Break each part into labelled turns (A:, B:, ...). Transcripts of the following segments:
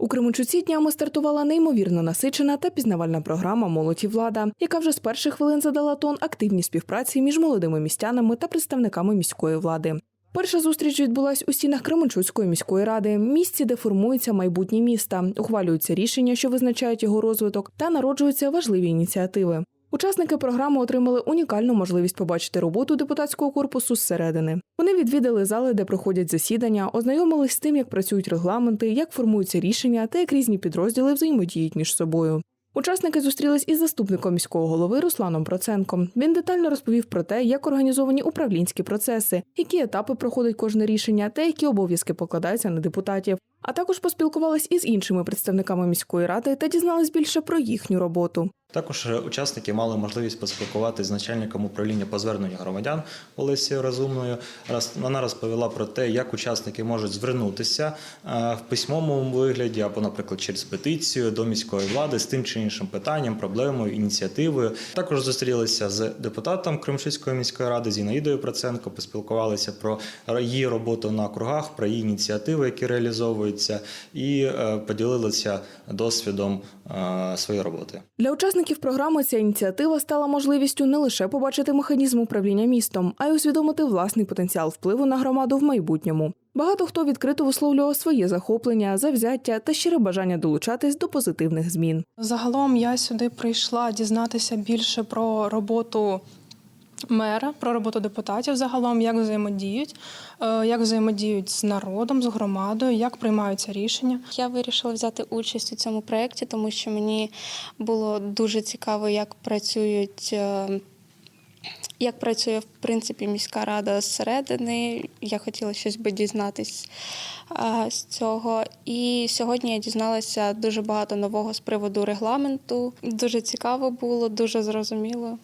A: У Кременчуці днями стартувала неймовірно насичена та пізнавальна програма Молодь влада, яка вже з перших хвилин задала тон активній співпраці між молодими містянами та представниками міської влади. Перша зустріч відбулась у стінах Кременчуцької міської ради, місці, де формується майбутнє міста, ухвалюються рішення, що визначають його розвиток, та народжуються важливі ініціативи. Учасники програми отримали унікальну можливість побачити роботу депутатського корпусу зсередини. Вони відвідали зали, де проходять засідання, ознайомились з тим, як працюють регламенти, як формуються рішення та як різні підрозділи взаємодіють між собою. Учасники зустрілись із заступником міського голови Русланом Проценком. Він детально розповів про те, як організовані управлінські процеси, які етапи проходить кожне рішення та які обов'язки покладаються на депутатів. А також поспілкувались із іншими представниками міської ради та дізнались більше про їхню роботу.
B: Також е, учасники мали можливість поспілкуватися з начальником управління по зверненню громадян Олесією Розумною. Роз- Вона розповіла про те, як учасники можуть звернутися е, в письмовому вигляді або, наприклад, через петицію до міської влади з тим чи іншим питанням, проблемою, ініціативою. Також зустрілися з депутатом Кримшицької міської ради Зінаїдою Проценко, поспілкувалися про її роботу на округах, про її ініціативи, які реалізовуються, і е, поділилися досвідом своєї роботи.
A: Для учасників програми ця ініціатива стала можливістю не лише побачити механізм управління містом, а й усвідомити власний потенціал впливу на громаду в майбутньому. Багато хто відкрито висловлював своє захоплення, завзяття та щире бажання долучатись до позитивних змін.
C: Загалом я сюди прийшла дізнатися більше про роботу мера, про роботу депутатів, загалом, як взаємодіють, е, як взаємодіють з народом, з громадою, як приймаються рішення.
D: Я вирішила взяти участь у цьому проєкті, тому що мені було дуже цікаво, як працюють. е, Як працює в принципі міська рада зсередини, я хотіла щось би дізнатись а, з цього. І сьогодні я дізналася дуже багато нового з приводу регламенту. Дуже цікаво було, дуже зрозуміло.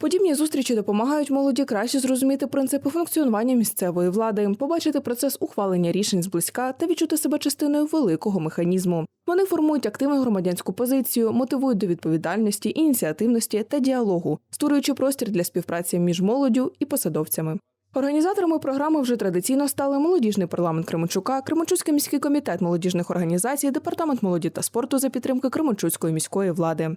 A: Подібні зустрічі допомагають молоді краще зрозуміти принципи функціонування місцевої влади, побачити процес ухвалення рішень зблизька та відчути себе частиною великого механізму. Вони формують активну громадянську позицію, мотивують до відповідальності, ініціативності та діалогу, створюючи простір для співпраці між молоддю і посадовцями. Організаторами програми вже традиційно стали молодіжний парламент Кременчука, Кременчуцький міський комітет молодіжних організацій, департамент молоді та спорту за підтримки Кременчуцької міської влади.